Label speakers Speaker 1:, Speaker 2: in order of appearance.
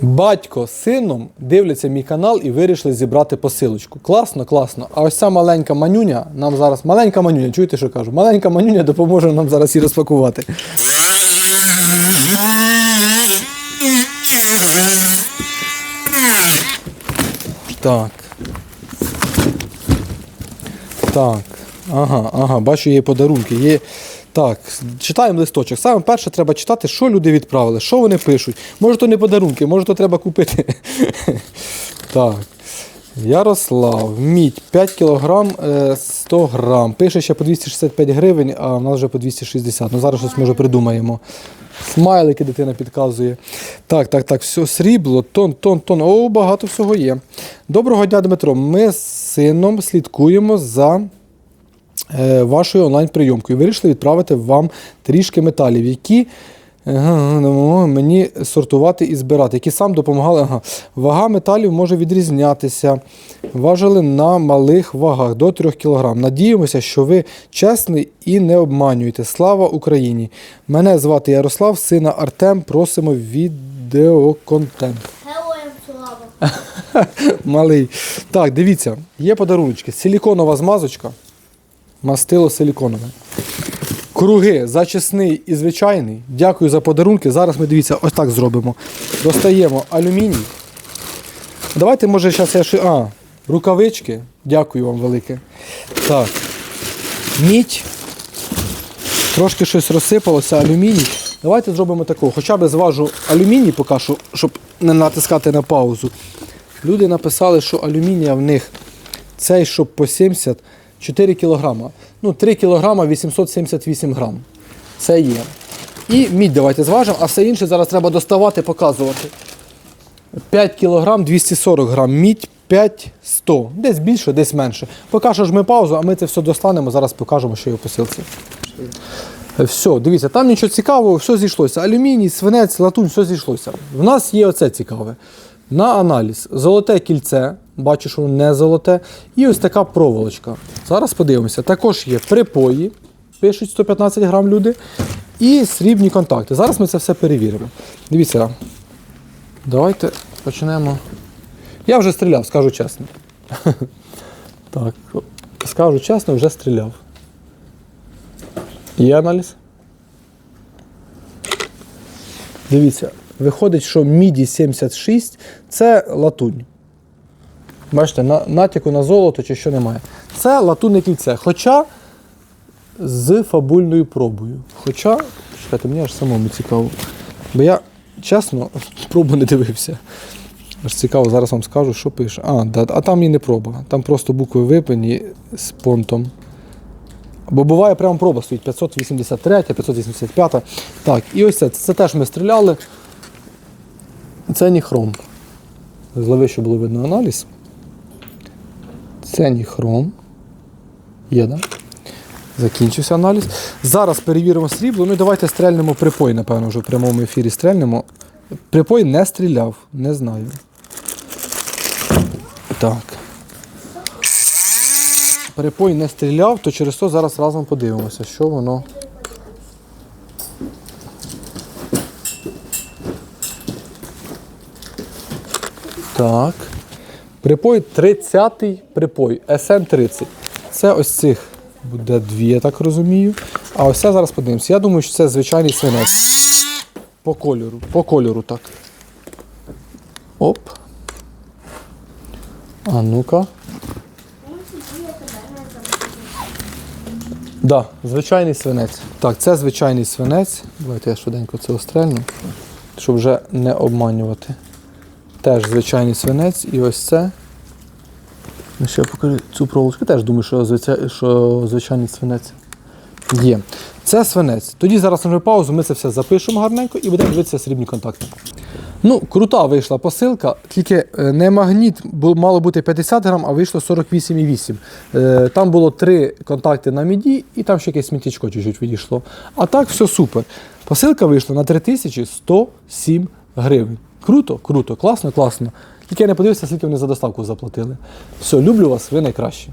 Speaker 1: Батько з сином дивляться мій канал і вирішили зібрати посилочку. Класно, класно. А ось ця маленька манюня нам зараз. Маленька манюня, чуєте, що кажу? Маленька манюня допоможе нам зараз її розпакувати. Так. Так. Ага, ага, бачу, є подарунки. Є... Так, читаємо листочок. Саме перше треба читати, що люди відправили, що вони пишуть. Може, то не подарунки, може, то треба купити. Так. Ярослав, мідь 5 кг 100 грам. Пише ще по 265 гривень, а в нас вже по 260. Ну зараз щось може придумаємо. Смайлики дитина підказує. Так, так, так, все, срібло, тон, тон, тон. О, багато всього є. Доброго дня, Дмитро. Ми з сином слідкуємо за вашою онлайн-прийомкою. Вирішили відправити вам трішки металів, які мені сортувати і збирати, які сам допомагали. Ага. Вага металів може відрізнятися. Важили на малих вагах до 3 кг. Надіємося, що ви чесний і не обманюєте. Слава Україні! Мене звати Ярослав, сина Артем. Просимо відеоконтент.
Speaker 2: Героям слава.
Speaker 1: Малий. Так, дивіться, є подарунки. Силіконова змазочка. Мастило силіконове. Круги зачисний і звичайний. Дякую за подарунки. Зараз ми дивіться, ось так зробимо. Достаємо алюміній. Давайте, може, зараз я ще. А, рукавички. Дякую вам велике. Так. Мідь. Трошки щось розсипалося, алюміній. Давайте зробимо такого. Хоча б зважу алюміній поки що, щоб не натискати на паузу. Люди написали, що алюмінія в них цей, щоб по 70, 4 кг. Ну, 3 кг 878 грам. Це є. І мідь давайте зважимо, а все інше зараз треба доставати, показувати. 5 кг 240 грам, мідь 500. Десь більше, десь менше. Поки що ж ми паузу, а ми це все достанемо, зараз покажемо, що є в посилці. Все, дивіться, там нічого цікавого, все зійшлося. Алюміній, свинець, латунь, все зійшлося. В нас є оце цікаве. На аналіз. Золоте кільце, бачу, що воно не золоте. І ось така проволочка. Зараз подивимося. Також є припої, пишуть 115 грам люди. І срібні контакти. Зараз ми це все перевіримо. Дивіться. Давайте почнемо. Я вже стріляв, скажу чесно. Так, скажу чесно, вже стріляв. Є аналіз? Дивіться, виходить, що міді 76 це латунь. Бачите, на, натяку на золото чи що немає. Це латунне кільце. Хоча з фабульною пробою. Хоча, чекайте, мені аж самому цікаво. Бо я, чесно, пробу не дивився. Аж цікаво, зараз вам скажу, що пише. А, да, а там і не проба. Там просто букви випані з понтом. Бо буває прямо проба стоїть 583, 585. Так, і ось це. Це теж ми стріляли. Це ніхром. Щоб було видно аналіз. Це ніхром. Є, да? Закінчився аналіз. Зараз перевіримо срібло. Ну і давайте стрельнемо припой, напевно, вже в прямому ефірі стрельнемо. Припой не стріляв, не знаю. Так. Перепой не стріляв, то через то зараз разом подивимося, що воно. Так. Припой 30-й припой, СН-30. Це ось цих буде дві, я так розумію. А ось це зараз подивимося. Я думаю, що це звичайний свинець. По кольору. По кольору так. Оп. А ну-ка. Да, звичайний свинець. Так, це звичайний свинець. Давайте я швиденько це острельну, щоб вже не обманювати. Теж звичайний свинець і ось це. Ну, Ще покажу цю проволочку. Теж думаю, що, звичай- що звичайний свинець є. Це свинець. Тоді зараз нажмемо паузу, ми це все запишемо гарненько і будемо дивитися срібні контакти. Ну, крута вийшла посилка, тільки е, не магніт, мало бути 50 грам, а вийшло 48,8. Е, Там було три контакти на міді, і там ще якесь сміттячко чуть-чуть відійшло. А так все супер. Посилка вийшла на 3107 гривень. Круто, круто, класно, класно. Тільки я не подивився, скільки вони за доставку заплатили. Все, люблю вас, ви найкращі.